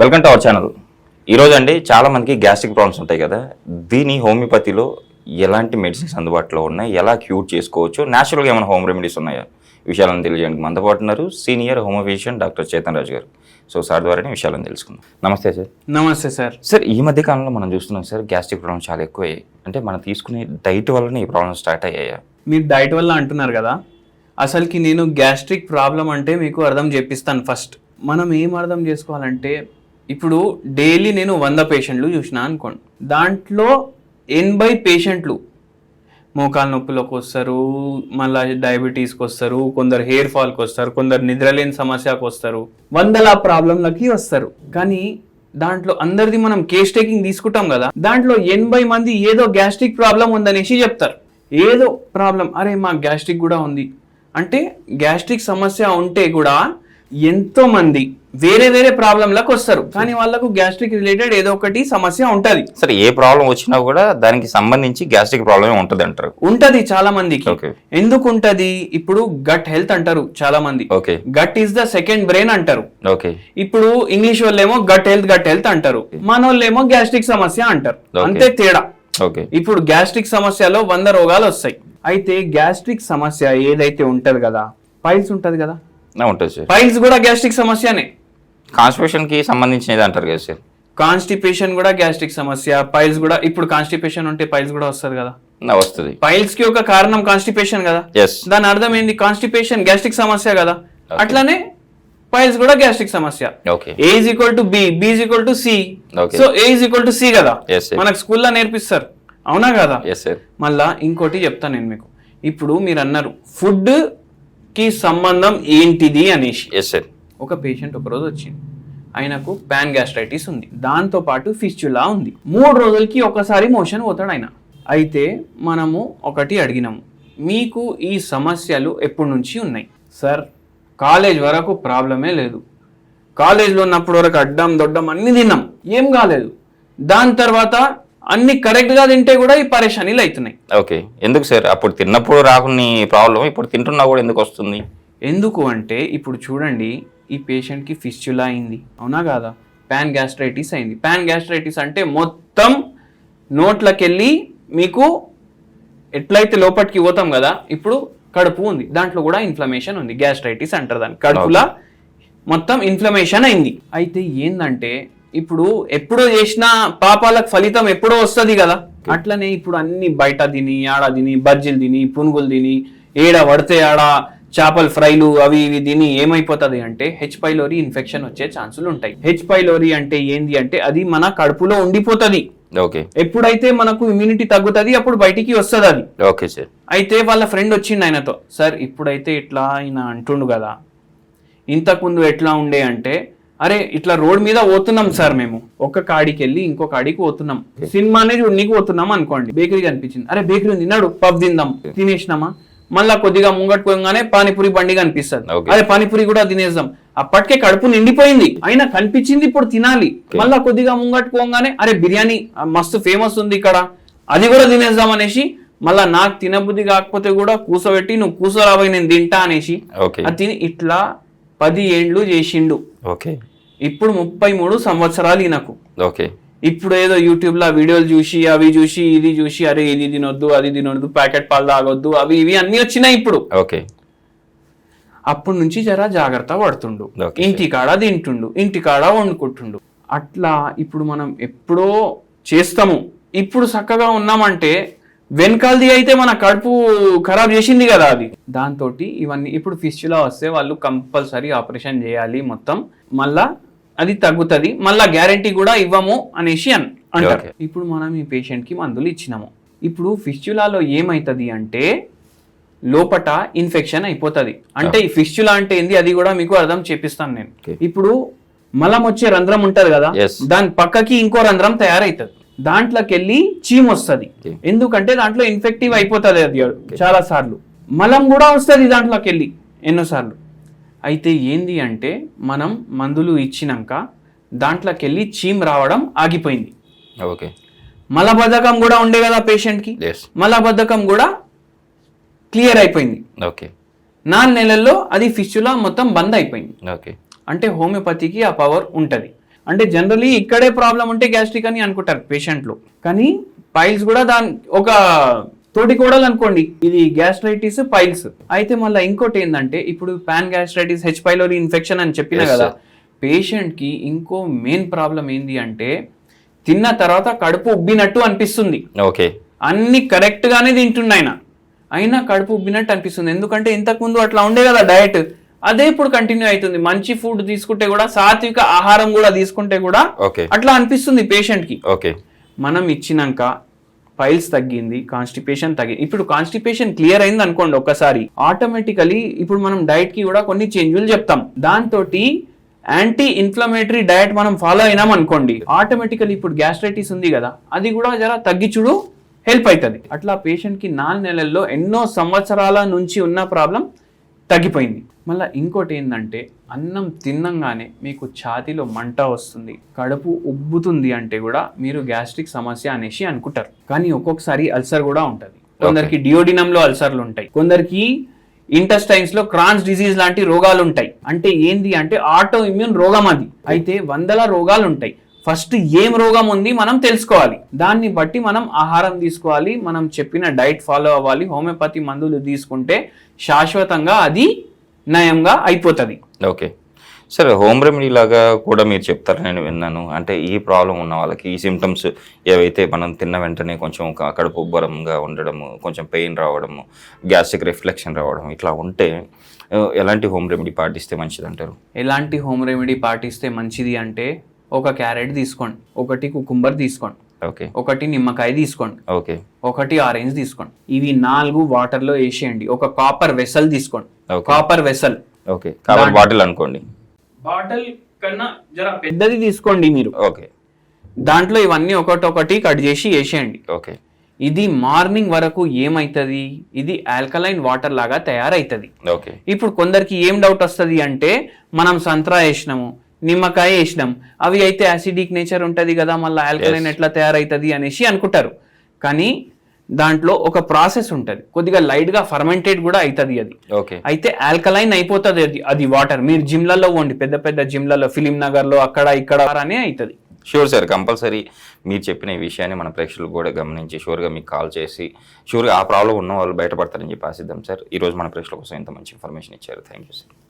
Welcome to our channel ఈరోజు అండి చాలా మందికి గ్యాస్ట్రిక్ ప్రాబ్లమ్స్ ఉంటాయి కదా. దీని హోమియోపతిలో ఎలాంటి మెడిసిన్స్ అందుబాటులో ఉన్నాయి? ఎలా క్యూర్ చేసుకోవచ్చు? న్యాచురల్గా ఏమైనా హోమ్ రెమెడీస్ ఉన్నాయా? విషయాలను తెలియజేయడానికి మనతో పాటు ఉన్నారు senior homeopathician doctor Chetan Raju garu. So sir ద్వారానే విషయాలను తెలుసుకుందాం. నమస్తే సార్. నమస్తే సార్. సార్ ఈ మధ్య కాలంలో మనం చూస్తున్నాం సార్ గ్యాస్ట్రిక్ ప్రాబ్లమ్స్ చాలా ఎక్కువయ్యాయి అంటే మనం తీసుకునే డైట్ వల్లనే ఈ ప్రాబ్లమ్స్ స్టార్ట్ అయ్యాయా? మీరు డైట్ వల్ల అంటున్నారు కదా. అసలుకి నేను గ్యాస్ట్రిక్ ప్రాబ్లం అంటే మీకు అర్థం చేపిస్తాను ఫస్ట్ మనం ఏం అర్థం చేసుకోవాలంటే ఇప్పుడు డైలీ నేను వంద పేషెంట్లు చూసిన అనుకోండి. దాంట్లో ఎనభై పేషెంట్లు మోకాల నొప్పులకు వస్తారు మళ్ళీ డయాబెటీస్కి వస్తారు కొందరు హెయిర్ ఫాల్కి వస్తారు కొందరు నిద్రలేని సమస్యకు వస్తారు వందల ప్రాబ్లంలకి వస్తారు. కానీ దాంట్లో అందరిది మనం కేస్ టేకింగ్ తీసుకుంటాం కదా దాంట్లో ఎనభై మంది ఏదో గ్యాస్ట్రిక్ ప్రాబ్లం ఉందనేసి చెప్తారు. ఏదో ప్రాబ్లం అరే మా గ్యాస్ట్రిక్ కూడా ఉంది. అంటే గ్యాస్ట్రిక్ సమస్య ఉంటే కూడా ఎంతో మంది వేరే వేరే ప్రాబ్లంలకు వస్తారు. కానీ వాళ్ళకు గ్యాస్ట్రిక్ రిలేటెడ్ ఏదో ఒకటి సమస్య ఉంటది. సార్ ఏ ప్రాబ్లం వచ్చినా కూడా దానికి సంబంధించి గ్యాస్ట్రిక్ ప్రాబ్లమే ఉంటుంది అంటారు. ఉంటది చాలా మందికి. ఎందుకు ఉంటది? ఇప్పుడు గట్ హెల్త్ అంటారు చాలా మంది. Okay gut is the second brain అంటారు. ఓకే ఇప్పుడు ఇంగ్లీష్ వాళ్ళేమో గట్ హెల్త్ గట్ హెల్త్ అంటారు. మన వాళ్ళేమో గ్యాస్ట్రిక్ సమస్య అంటారు. అంతే తేడా. ఓకే ఇప్పుడు గ్యాస్ట్రిక్ సమస్యలో వంద రోగాలు వస్తాయి. అయితే గ్యాస్ట్రిక్ సమస్య ఏదైతే ఉంటది కదా? పైల్స్ ఉంటది కదా? ఉంటుంది సార్. పైల్స్ కూడా గ్యాస్ట్రిక్ సమస్యనే. కాన్స్టిట్యూషన్కి సంబంధించినది అంటారు కదా సార్. కాన్స్టిపేషన్ కూడా గ్యాస్ట్రిక్ సమస్య పైల్స్ కూడా ఇప్పుడు కాన్స్టిపేషన్ ఉంటే పైల్స్ కూడా వస్తుంది కదా. వస్తుంది. పైల్స్కి ఒక కారణం కాన్స్టిపేషన్ కదా. దాని అర్థం ఏంది కాన్స్టిపేషన్ గ్యాస్ట్రిక్ సమస్య కదా. అట్లానే పైల్స్ కూడా గ్యాస్ట్రిక్ సమస్య. Okay A is equal to B B is equal to C. So A is equal to C కదా. మనకు స్కూల్లో నేర్పిస్తారు. అవునా కదా? మళ్ళా ఇంకోటి చెప్తాను నేను మీకు. ఇప్పుడు మీరు అన్నారు ఫుడ్ కి సంబంధం ఏంటిది అనేసి ఎస్ సార్ ఒక పేషెంట్ ఒక రోజు వచ్చింది. ఆయనకు పాన్ గ్యాస్ట్రైటిస్ ఉంది. దాంతో పాటు ఫిస్చులా ఉంది. మూడు రోజులకి ఒకసారి మోషన్ పోతాడు ఆయన. అయితే మనము ఒకటి అడిగినాము. మీకు ఈ సమస్యలు ఎప్పటి నుంచి ఉన్నాయి? సార్ కాలేజ్ వరకు ప్రాబ్లమే లేదు. కాలేజ్లో ఉన్నప్పుడు వరకు అడ్డం దొడ్డం అన్ని తిన్నాం. ఏం కాలేదు. దాని తర్వాత అన్ని కరెక్ట్గా తింటే కూడా ఈ పరేషానీలు అవుతున్నాయి ఓకే. ఎందుకు సార్? అప్పుడు తిన్నప్పుడు రాకుని ప్రాబ్లం ఇప్పుడు తింటున్నా కూడా ఎందుకు వస్తుంది? ఎందుకు అంటే ఇప్పుడు చూడండి ఈ పేషెంట్కి ఫిస్చులా అయింది. అవునా కాదా? పాన్ గ్యాస్ట్రైటిస్ అయింది. పాన్ గ్యాస్ట్రైటిస్ అంటే మొత్తం నోట్లకెళ్ళి మీకు ఎట్లయితే లోపలికి పోతాం కదా ఇప్పుడు కడుపు ఉంది. దాంట్లో కూడా ఇన్ఫ్లమేషన్ ఉంది. గ్యాస్ట్రైటిస్ అంటారు దాన్ని. కడుపులా మొత్తం ఇన్ఫ్లమేషన్ అయింది. అయితే ఏందంటే ఇప్పుడు ఎప్పుడో చేసిన పాపాలకు ఫలితం ఎప్పుడో వస్తుంది కదా. అట్లనే ఇప్పుడు అన్ని బయట తిని ఆడ తిని బజ్జీలు తిని పునుగులు తిని ఏడ పడితే ఆడ చేపల ఫ్రైలు అవి ఇవి తిని ఏమైపోతుంది అంటే హెచ్ పైలోరీ ఇన్ఫెక్షన్ వచ్చే ఛాన్సులు ఉంటాయి. హెచ్ పైలోరీ అంటే ఏంది అంటే అది మన కడుపులో ఉండిపోతుంది. ఓకే. ఎప్పుడైతే మనకు ఇమ్యూనిటీ తగ్గుతుంది అప్పుడు బయటికి వస్తుంది అది. Okay sir. అయితే వాళ్ళ ఫ్రెండ్ వచ్చిండు ఆయనతో సార్ ఇప్పుడైతే ఇట్లా ఆయన అంటుండు కదా. ఇంతకుముందు ఎట్లా ఉండే అంటే అరే ఇట్లా రోడ్ మీద పోతున్నాం సార్ మేము. ఒక కాడికి వెళ్ళి ఇంకో కాడికి పోతున్నాం. సినిమానే చూడనీకి పోతున్నాం అనుకోండి. బేకరీ కనిపించింది. అరే బేకరీ ఉంది నడు పబ్ తిందాం. తినేసినామా? మళ్ళా కొద్దిగా ముంగట్టుకోగానే పానీపూరి బండి కనిపిస్తుంది. అరే పానీపూరి కూడా తినేద్దాం. అప్పటికే కడుపు నిండిపోయింది. అయినా కనిపించింది ఇప్పుడు తినాలి. మళ్ళా కొద్దిగా ముంగట్టుకోగానే అరే బిర్యానీ మస్తు ఫేమస్ ఉంది ఇక్కడ. అది కూడా తినేద్దాం అనేసి మళ్ళా నాకు తినబుద్ధి కాకపోతే కూడా కూసబెట్టి నువ్వు కూసరాబోయి నేను తింటా అనేసి. అది తిని ఇట్లా పది ఏండ్లు చేసిండు. ఓకే. ఇప్పుడు ముప్పై మూడు సంవత్సరాలు ఈయనకు. ఓకే. ఇప్పుడు ఏదో యూట్యూబ్లో వీడియోలు చూసి అవి చూసి ఇది చూసి అరే ఇది తినొద్దు అది తినొద్దు ప్యాకెట్ పాలు తాగొద్దు అవి ఇవి అన్ని వచ్చినాయి ఇప్పుడు. ఓకే. అప్పటి నుంచి జరా జాగ్రత్త పడుతుండు. Okay, ఇంటి కాడ తింటుండు ఇంటి కాడ వండుకుంటుండు. అట్లా ఇప్పుడు మనం ఎప్పుడో చేస్తాము. ఇప్పుడు చక్కగా ఉన్నామంటే వెనకాలది అయితే మన కడుపు ఖరాబ్ చేసింది కదా అది. దాంతో ఇవన్నీ ఇప్పుడు ఫిస్చులా వస్తే వాళ్ళు కంపల్సరీ ఆపరేషన్ చేయాలి మొత్తం. మళ్ళా అది తగ్గుతుంది మళ్ళా గ్యారంటీ కూడా ఇవ్వము అనేసి అన్ అంటారు. ఇప్పుడు మనం ఈ పేషెంట్కి మందులు ఇచ్చినాము. ఇప్పుడు ఫిస్చులాలో ఏమైతుంది అంటే లోపట ఇన్ఫెక్షన్ అయిపోతుంది. అంటే ఈ ఫిస్చులా అంటే ఏంది అది కూడా మీకు అర్థం చేపిస్తాను నేను. ఇప్పుడు మలం వచ్చే రంధ్రం ఉంటది కదా. దాని పక్కకి ఇంకో రంధ్రం తయారైతుంది. దాంట్లోకి వెళ్ళి చీమ్ వస్తుంది. ఎందుకంటే దాంట్లో ఇన్ఫెక్టివ్ అయిపోతుంది అది చాలా సార్లు మలం కూడా వస్తుంది దాంట్లోకి వెళ్ళి ఎన్నోసార్లు. అయితే ఏంది అంటే మనం మందులు ఇచ్చినాక దాంట్లోకి వెళ్ళి చీమ్ రావడం ఆగిపోయింది. ఓకే. మలబద్ధకం కూడా ఉండే కదా పేషెంట్కి? మలబద్ధకం కూడా క్లియర్ అయిపోయింది. ఓకే. నాలుగు నెలల్లో అది ఫిస్చులా మొత్తం బంద్ అయిపోయింది. ఓకే. అంటే హోమియోపతికి ఆ పవర్ ఉంటుంది. అంటే జనరలీ ఇక్కడే ప్రాబ్లం ఉంటే గ్యాస్ట్రిక్ అని అనుకుంటారు పేషెంట్లు కానీ పైల్స్ కూడా దాని ఒక తోటి కోడలు అనుకోండి ఇది గ్యాస్ట్రైటిస్ పైల్స్ అయితే మళ్ళీ ఇంకోటి ఏంటంటే ఇప్పుడు pan gastritis H pylori infection అని చెప్పిన కదా. పేషెంట్కి ఇంకో మెయిన్ ప్రాబ్లం ఏంది అంటే తిన్న తర్వాత కడుపు ఉబ్బినట్టు అనిపిస్తుంది. ఓకే అన్ని కరెక్ట్ గానే తింటుండే ఆయన. అయినా కడుపు ఉబ్బినట్టు అనిపిస్తుంది. ఎందుకంటే ఇంతకు ముందు అట్లా ఉండే కదా డయట్ అదే ఇప్పుడు కంటిన్యూ అవుతుంది. మంచి ఫుడ్ తీసుకుంటే కూడా సాత్విక ఆహారం కూడా తీసుకుంటే కూడా అట్లా అనిపిస్తుంది పేషెంట్కి. ఓకే. మనం ఇచ్చినాక పైల్స్ తగ్గింది కాన్స్టిపేషన్ తగ్గింది ఇప్పుడు కాన్స్టిపేషన్ క్లియర్ అయింది అనుకోండి ఒక్కసారి. ఆటోమేటికలీ ఇప్పుడు మనం డైట్కి కూడా కొన్ని చేంజ్లు చెప్తాం. దాంతో యాంటీ ఇన్ఫ్లమేటరీ డయట్ మనం ఫాలో అయినాం అనుకోండి. ఆటోమేటికలీ ఇప్పుడు గ్యాస్ట్రైటిస్ ఉంది కదా అది కూడా జర తగ్గించుడు హెల్ప్ అవుతుంది అట్లా పేషెంట్కి నాలుగు నెలల్లో ఎన్నో సంవత్సరాల నుంచి ఉన్న ప్రాబ్లం తగ్గిపోయింది. మళ్ళీ ఇంకోటి ఏంటంటే అన్నం తిన్నంగానే మీకు ఛాతీలో మంట వస్తుంది కడుపు ఉబ్బుతుంది అంటే కూడా మీరు గ్యాస్ట్రిక్ సమస్య అనేసి అనుకుంటారు. కానీ ఒక్కొక్కసారి అల్సర్ కూడా ఉంటుంది. కొందరికి డియోడినంలో అల్సర్లు ఉంటాయి. కొందరికి ఇంటెస్టైన్స్లో క్రాన్స్ డిసీజ్ లాంటి రోగాలు ఉంటాయి. అంటే ఏంది అంటే ఆటో ఇమ్యూన్ రోగం అది. అయితే వందల రోగాలు ఉంటాయి. ఫస్ట్ ఏం రోగం ఉంది మనం తెలుసుకోవాలి. దాన్ని బట్టి మనం ఆహారం తీసుకోవాలి. మనం చెప్పిన డైట్ ఫాలో అవ్వాలి. హోమియోపతి మందులు తీసుకుంటే శాశ్వతంగా అది నయంగా అయిపోతుంది. ఓకే. సరే హోమ్ రెమెడీ లాగా కూడా మీరు చెప్తారు నేను విన్నాను. అంటే ఈ ప్రాబ్లం ఉన్న వాళ్ళకి ఈ సిమ్టమ్స్ ఏవైతే మనం తిన్న వెంటనే కొంచెం కడుపు ఉబ్బరంగా ఉండడము కొంచెం పెయిన్ రావడము గ్యాస్ట్రిక్ రిఫ్లెక్షన్ రావడం ఇట్లా ఉంటే ఎలాంటి హోమ్ రెమెడీ పాటిస్తే మంచిది అంటారు ఎలాంటి హోమ్ రెమెడీ పాటిస్తే మంచిది అంటే ఒక క్యారెట్ తీసుకోండి ఒకటి కుకుంబర్ తీసుకోండి ఓకే. ఒకటి నిమ్మకాయ తీసుకోండి ఓకే. ఒకటి ఆరెంజ్ తీసుకోండి. ఇవి నాలుగు వాటర్లో వేసేయండి. ఒక కాపర్ వెసల్ తీసుకోండి. Copper vessel okay. కాబట్టి బాటిల్ అనుకోండి. బాటిల్ కన్నా జర పెద్దది తీసుకోండి మీరు. ఓకే. దాంట్లో ఇవన్నీ ఒకటొకటి కట్ చేసి వేసేయండి. ఓకే. ఇది మార్నింగ్ వరకు ఏమైతుంది? ఇది ఆల్కలైన్ వాటర్ లాగా తయారైతుంది. ఓకే. ఇప్పుడు కొందరికి ఏం డౌట్ వస్తుంది అంటే మనం సంత్రా వేసినాము. నిమ్మకాయ వేసినాం. అవి అయితే యాసిడిక్ నేచర్ ఉంటుంది కదా మళ్ళీ ఆల్కలైన్ ఎట్లా తయారైతుంది అనేసి అనుకుంటారు. కానీ దాంట్లో ఒక ప్రాసెస్ ఉంటుంది. కొద్దిగా లైట్గా ఫర్మెంటెడ్ కూడా అవుతుంది అది. ఓకే అయితే ఆల్కలైన్ అయిపోతుంది అది అది వాటర్ మీరు జిమ్లలో పోండి పెద్ద పెద్ద జిమ్లలో ఫిలిం నగర్లో అక్కడ ఇక్కడ అనే అవుతుంది షూర్ సార్ కంపల్సరీ మీరు చెప్పిన ఈ విషయాన్ని మన ప్రేక్షకులు కూడా గమనించి షూర్గా మీకు కాల్ చేసి షూర్గా ఆ ప్రాబ్లం ఉన్న వాళ్ళు బయటపడతారని చెప్పి ఆశిద్దాం సార్ ఈ రోజు మన ప్రేక్షకుల కోసం ఇంత మంచి ఇన్ఫర్మేషన్ ఇచ్చారు. Thank you sir